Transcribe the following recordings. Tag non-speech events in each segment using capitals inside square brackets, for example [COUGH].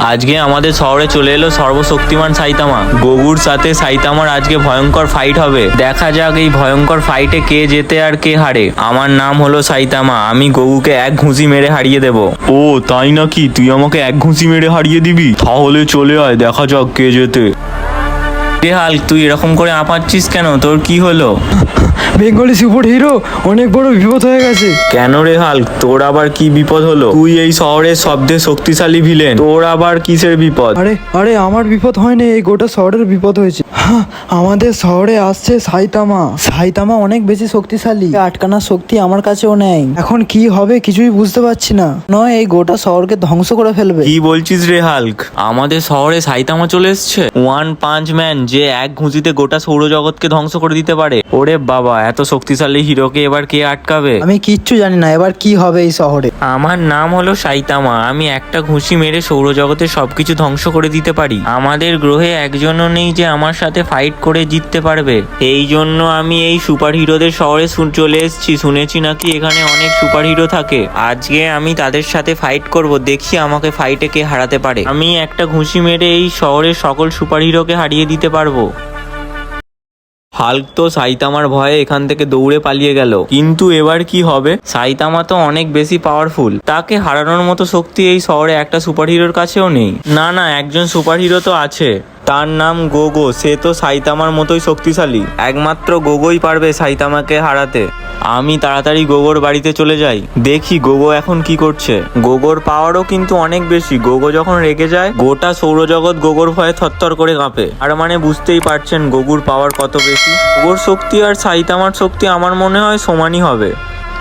আজকে আমাদের শহরে চলে এলো সর্বশক্তিমান সাইতামা। গগুর সাথে সাইতামার আজকে ভয়ঙ্কর ফাইট হবে। দেখা যাক এই ভয়ঙ্কর ফাইটে কে জেতে আর কে হারে। আমার নাম হলো সাইতামা আমি গগুকে এক ঘুষি মেরে হারিয়ে দেব। ও তাই নাকি? তুই আমাকে এক ঘুষি মেরে হারিয়ে দিবি? তাহলে চলে আয় দেখা যাক কে জেতে। রে হাল তুই এরকম করে আপাচ্ছিস কেন? তোর কি হলো? বেঙ্গলি সুপার হিরো অনেক বড় বিপদ হয়ে গেছে। কেন রে হাল তোর আবার কি বিপদ হলো? তুই এই শহরের সবচেয়ে শক্তিশালী ভিলেন। তোর আবার কিসের বিপদ? আরে আরে আমার বিপদ হয়নি এই গোটা শহরের বিপদ হয়েছে। হ্যাঁ, আমাদের শহরে আসছে সাইতামা। সাইতামা অনেক বেশি শক্তিশালী। আটকানোর শক্তি আমার কাছেও নেই। এখন কি হবে কিছুই বুঝতে পারছি না। নয় এই গোটা শহরকে ধ্বংস করে ফেলবে। কি বলছিস রে হাল্ক? আমাদের শহরে সাইতামা চলে এসছে? ওয়ান পাঞ্চ ম্যান যে এক ঘুষিতে গোটা সৌরজগৎকে ধ্বংস করে দিতে পারে। ওরে বাবা এত শক্তিশালী হিরোকে এবার কে আটকাবে? আমি কিচ্ছু জানি না এবার কি হবে এই শহরে? আমার নাম হলো সাইতামা আমি একটা ঘুষি মেরে সৌরজগতের সবকিছু ধ্বংস করে দিতে পারি। আমাদের গ্রহে একজনও নেই যে আমার সাথে ফাইট করে জিততে পারবে। এই জন্য আমি এই সুপার হিরোদের শহরে শুন- চলে এসেছি। শুনেছি নাকি এখানে অনেক সুপার হিরো থাকে। আজকে আমি তাদের সাথে ফাইট করব দেখি আমাকে ফাইটে কে হারাতে পারে। আমি একটা ঘুষি মেরে এই শহরের সকল সুপার হিরোকে হারিয়ে দিতে পারব। হাল্ক তো সাইতামার ভয়ে এখান থেকে দৌড়ে পালিয়ে গেল। কিন্তু এবার কি হবে? সাইতামা তো অনেক বেশি পাওয়ারফুল তাকে হারানোর মতো শক্তি এই শহরে একটা সুপারহিরোর কাছেও নেই। না না, একজন সুপারহিরো তো আছে। তার নাম গোগো। সে তো সাইতামার মতোই শক্তিশালী। একমাত্র গোগোই পারবে সাইতামাকে হারাতে। আমি তাড়াতাড়ি গোগোর বাড়িতে চলে যাই। দেখি গোগো এখন কি করছে। গোগোর পাওয়ারও কিন্তু অনেক বেশি। গোগো যখন রেগে যায়, গোটা সৌরজগৎ গোগোর ভয়ে থরথর করে কাঁপে। আর মানে বুঝতেই পারছেন গোগুর পাওয়ার কত বেশি। গোগোর শক্তি আর সাইতামার শক্তি আমার মনে হয় সমানই হবে।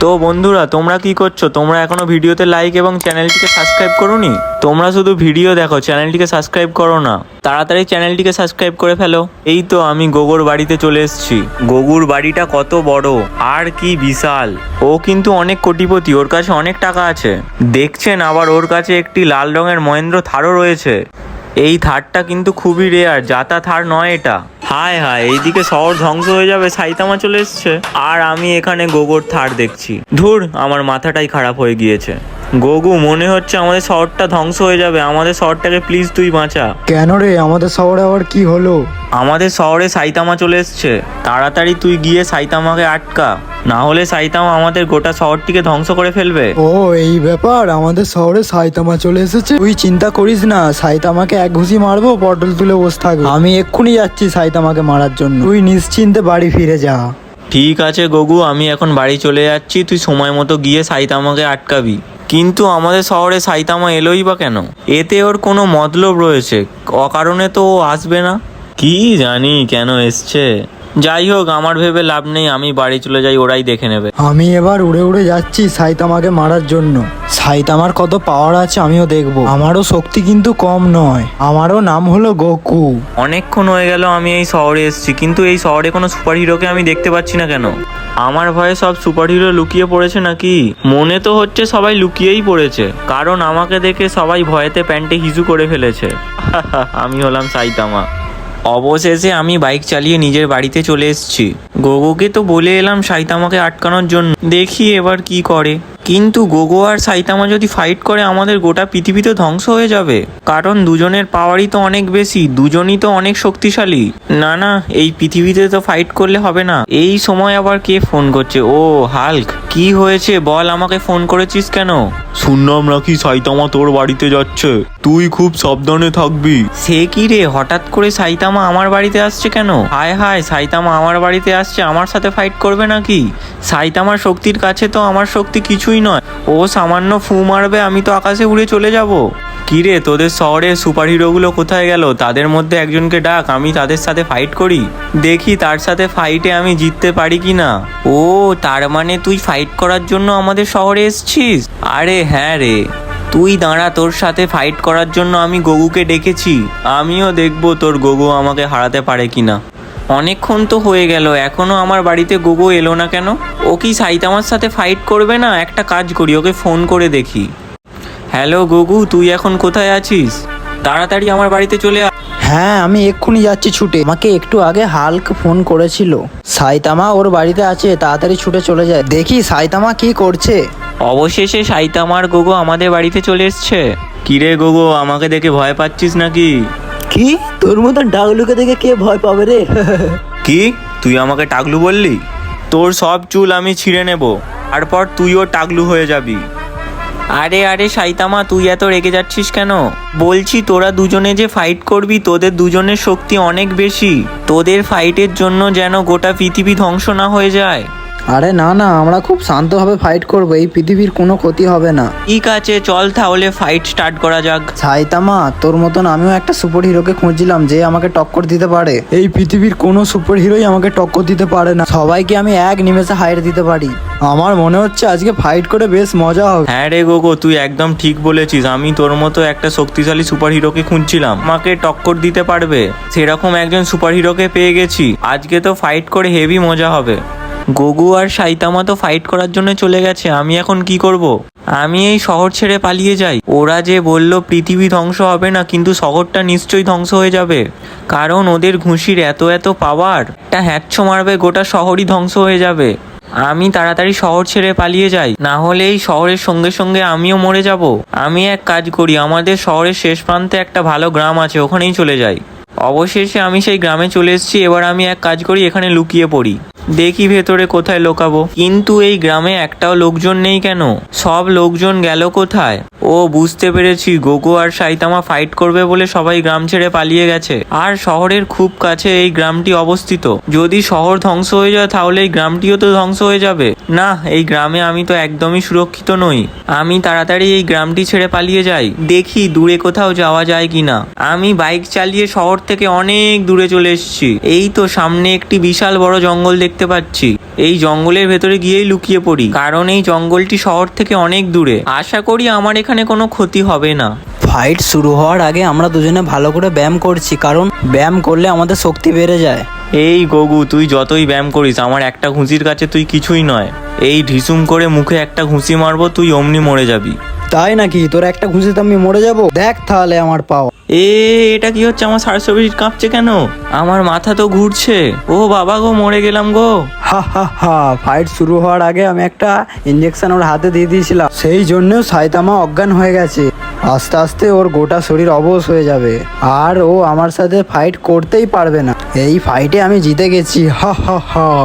তো বন্ধুরা তোমরা কি করছ? তোমরা এখনও ভিডিওতে লাইক এবং চ্যানেলটিকে সাবস্ক্রাইব করোনি? তোমরা শুধু ভিডিও দেখো চ্যানেলটিকে সাবস্ক্রাইব করো না। তাড়াতাড়ি চ্যানেলটিকে সাবস্ক্রাইব করে ফেলো। এই তো আমি গোগোর বাড়িতে চলে এসেছি। গোগুর বাড়িটা কত বড়? আর কি বিশাল। ও কিন্তু অনেক কোটিপতি ওর কাছে অনেক টাকা আছে। দেখছেন আবার ওর কাছে একটি লাল রঙের মহেন্দ্র থারও রয়েছে। এই থারটা কিন্তু খুবই রেয়ার যাতা থার নয় এটা। হায় হায়, এইদিকে শহর ধ্বংস হয়ে যাবে, সাইতামা চলে এসছে। আর আমি এখানে গোবর থার দেখছি। ধুর, আমার মাথাটাই খারাপ হয়ে গিয়েছে। গোগু মনে হচ্ছে আমাদের শহরটা ধ্বংস হয়ে যাবে। আমাদের শহরটাকে প্লিজ তুই বাঁচা। কেন রে? আমাদের শহরে আবার কি হলো? আমাদের শহরে সাইতামা চলে এসছে। তাড়াতাড়ি তুই গিয়ে সাইতামাকে আটকা। না হলে সাইতামা আমাদের গোটা শহরটিকে ধ্বংস করে ফেলবে। ও এই ব্যাপার? আমাদের শহরে সাইতামা চলে এসেছে। তুই চিন্তা করিস না সাইতামাকে এক ঘুষি মারবো পটল তুলে বসে থাকব। আমি এক্ষুনি যাচ্ছি সাইতামাকে মারার জন্য। তুই নিশ্চিন্তে বাড়ি ফিরে যা। ঠিক আছে গগু আমি এখন বাড়ি চলে যাচ্ছি। তুই সময় মতো গিয়ে সাইতামাকে আটকাবি। কিন্তু আমাদের শহরে সাইতামা এলোই বা কেন? এতে ওর কোনো মতলব রয়েছে। অকারণে তো ও আসবে না। কি জানি কেন এসছে। যাই হোক আমার ভেবে লাভ নেই আমি বাড়ি চলে যাই ওরাই দেখে নেবে। আমি এবার উড়ে উড়ে যাচ্ছি সাইতামাকে মারার জন্য। সাইতামার কত পাওয়ার আছে আমিও দেখব। আমারও শক্তি কিন্তু কম নয়। আমারও নাম হলো গোকু। অনেকক্ষণ হয়ে গেল আমি এই শহরে এসেছি কিন্তু এই শহরে কোনো সুপার হিরোকে আমি দেখতে পাচ্ছি না কেন? আমার ভয়ে সব সুপার হিরো লুকিয়ে পড়েছে নাকি? মনে তো হচ্ছে সবাই লুকিয়েই পড়েছে কারণ আমাকে দেখে সবাই ভয়েতে প্যান্টে হিজু করে ফেলেছে। [LAUGHS] আমি হলাম সাইতামা। অবশেষে আমি বাইক চালিয়ে নিজের বাড়িতে চলে এসেছি। গোগোকে তো বলে এলাম সাইতামাকে আটকানোর জন্য। দেখি এবার কি করে। কিন্তু গোগো আর সাইতামা যদি ফাইট করে, আমাদের গোটা পৃথিবী তো ধ্বংস হয়ে যাবে। কারণ দুজনের পাওয়ারই তো অনেক বেশি, দুজনই তো অনেক শক্তিশালী। না না, এই পৃথিবীতে তো ফাইট করলে হবে না। এই সময় আবার কে ফোন করছে? ও হাল্ক কি হয়েছে? বল আমাকে ফোন করেছিস কেন? শুনলাম নাকি সাইতামা তোর বাড়িতে যাচ্ছে। তুই খুব সাবধানে থাকবি। সে কি রে? হঠাৎ করে সাইতামা আমার বাড়িতে আসছে কেন? হায় হায় সাইতামা আমার বাড়িতে আসছে আমার সাথে ফাইট করবে নাকি? সাইতামার শক্তির কাছে তো আমার শক্তি কিছুই নয়। ও সামান্য ফু মারবে আমি তো আকাশে উড়ে চলে যাব। কি রে তোদের শহরে সুপার হিরোগুলো কোথায় গেল? তাদের মধ্যে একজনকে ডাক, আমি তাদের সাথে ফাইট করি। দেখি তার সাথে ফাইটে আমি জিততে পারি কি না ও, তার মানে তুই ফাইট করার জন্য আমাদের শহরে এসছিস? আরে হ্যাঁ রে। তুই দাঁড়া, তোর সাথে ফাইট করার জন্য আমি গগুকে ডেকেছি। আমিও দেখব তোর গগু আমাকে হারাতে পারে কিনা। অনেকক্ষণ তো হয়ে গেল, এখনও আমার বাড়িতে গোগো এলো না কেন? ও কি সাইতামার সাথে ফাইট করবে না? একটা কাজ করি, ওকে ফোন করে দেখি। হ্যালো গগু তুই এখন কোথায় আছিস? তাড়াতাড়ি আমার বাড়িতে চলে আয়। হ্যাঁ আমি এক্ষুনি যাচ্ছি ছুটে। আমাকে একটু আগে হাল্ক ফোন করেছিল। সাইতামা ওর বাড়িতে আছে তাড়াতাড়ি ছুটে চলে যায়। দেখি সাইতামা কি করছে। অবশেষে সাইতামার গোগো আমাদের বাড়িতে চলে এসছে। কিরে গোগো আমাকে দেখে ভয় পাচ্ছিস নাকি? কি? তোর মতন ডাগলুকে দেখে কে ভয় পাবে রে? কি? তুই আমাকে টাকলু বললি? তোর সব চুল আমি ছিঁড়ে নেব। তারপর তুইও টাকলু হয়ে যাবি। আরে আরে সাইতামা, তুই এত রেগে যাচ্ছিস কেন? বলছি তোরা দুজনে যে ফাইট করবি, তোদের দুজনের শক্তি অনেক বেশি। তোদের ফাইটের জন্য যেন গোটা পৃথিবী ধ্বংস না হয়ে যায়। আরে না না আমরা খুব শান্তভাবে ফাইট করব এই পৃথিবীর কোনো ক্ষতি হবে না। ঠিক আছে চল তাহলে ফাইট স্টার্ট করা যাক। সাইতামা তোর মতন আমিও একটা সুপার হিরোকে খুঁজছিলাম যে আমাকে টক্কর দিতে পারে। এই পৃথিবীর কোনো সুপার হিরোই আমাকে টক্কর দিতে পারে না। সবাইকে আমি এক নিমেষে হাইট দিতে পারি। আমার মনে হচ্ছে আজকে ফাইট করে বেশ মজা হবে। হ্যাঁ রে গোগো তুই একদম ঠিক বলেছিস। আমি তোর মতো একটা শক্তিশালী সুপার হিরোকে খুঁজছিলাম। আমাকে টক্কর দিতে পারবে। সেরকম একজন সুপার হিরোকে পেয়ে গেছি। আজকে তো ফাইট করে হেভি মজা হবে। গোগু আর সাইতামা তো ফাইট করার জন্য চলে গেছে, আমি এখন কি করব। আমি এই শহর ছেড়ে পালিয়ে যাই। ওরা যে বলল পৃথিবী ধ্বংস হবে না, কিন্তু শহরটা নিশ্চয়ই ধ্বংস হয়ে যাবে। কারণ ওদের ঘুষির এত এত পাওয়ার একটা হ্যাচ্ছ মারবে, গোটা শহরই ধ্বংস হয়ে যাবে। আমি তাড়াতাড়ি শহর ছেড়ে পালিয়ে যাই, না হলে এই শহরের সঙ্গে সঙ্গে আমিও মরে যাব। আমি এক কাজ করি, আমাদের শহরের শেষ প্রান্তে একটা ভালো গ্রাম আছে, ওখানেই চলে যাই। অবশেষে আমি সেই গ্রামে চলে এসেছি, এবার আমি এক কাজ করি, এখানে লুকিয়ে পড়ি। দেখি ভেতরে কোথায় লোকাবো। কিন্তু এই গ্রামে একটাও লোকজন নেই কেন? সব লোকজন গেল কোথায়? ও বুঝতে পেরেছি, গোগো আর সাইতামা ফাইট করবে বলে সবাই গ্রাম ছেড়ে পালিয়ে গেছে। আর শহরের খুব কাছে এই গ্রামটি অবস্থিত। যদি শহর ধ্বংস হয়ে যায় তাহলে এই গ্রামটিও তো ধ্বংস হয়ে যাবে। না, এই গ্রামে আমি তো একদমই সুরক্ষিত নই। আমি তাড়াতাড়ি এই গ্রামটি ছেড়ে পালিয়ে যাই। দেখি দূরে কোথাও যাওয়া যায় কিনা। আমি বাইক চালিয়ে শহর থেকে অনেক দূরে চলে এসেছি। এই তো সামনে একটি বিশাল বড় জঙ্গল দেখতে পাচ্ছি। এই জঙ্গলের ভেতরে গিয়েই লুকিয়ে পড়ি, কারণ এই জঙ্গলটি শহর থেকে অনেক দূরে। আশা করি আমার এখানে কোনো ক্ষতি হবে না। ফাইট শুরু হওয়ার আগে আমরা দুজনে ভালো করে ব্যায়াম করছি কারণ ব্যায়াম করলে আমাদের শক্তি বেড়ে যায়। এই গগু তুই যতই ব্যায়াম করিস আমার একটা ঘুষির কাছে তুই কিছুই নয়। এই ঢিসুম করে মুখে একটা ঘুষি মারবো তুই অমনি মরে যাবি। তাই নাকি? তোর একটা ঘুষিতে আমি মরে যাব? দেখ তাহলে আমার পাও এ এটা কি হচ্ছে? আমার সারসা বেশি কাঁপছে কেন? আমার মাথা তো ঘুরছে। ও বাবা গো মরে গেলাম গো। হা হা হা ফাইট শুরু হওয়ার আগে আমি একটা ইঞ্জেকশন ওর হাতে দিয়ে দিয়েছিলাম। সেই জন্য সাইতামা অজ্ঞান হয়ে গেছে। আস্তে আস্তে ওর গোটা শরীর অবশ হয়ে যাবে। আর ও আমার সাথে ফাইট করতেই পারবে না। এই ফাইটে আমি জিতে গেছি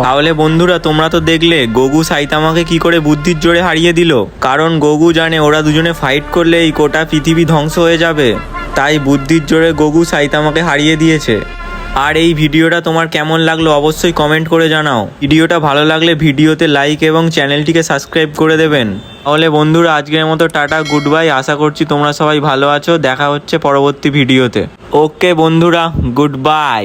তাহলে বন্ধুরা, তোমরা তো দেখলে, গগু সাইতামাকে কি করে বুদ্ধির জোরে হারিয়ে দিল। কারণ গগু জানে ওরা দুজনে ফাইট করলে এই গোটা পৃথিবী ধ্বংস হয়ে যাবে। তাই বুদ্ধির জোরে গগু সাইতামাকে হারিয়ে দিয়েছে। আর এই ভিডিওটা তোমার কেমন লাগল অবশ্যই কমেন্ট করে জানাও। ভিডিওটা ভালো লাগলে ভিডিওতে লাইক এবং চ্যানেলটিকে সাবস্ক্রাইব করে দেবেন। তাহলে বন্ধুরা, আজকের মতো টাটা গুড বাই আশা করছি তোমরা সবাই ভালো আছো। দেখা হচ্ছে পরবর্তী ভিডিওতে। ওকে বন্ধুরা গুড বাই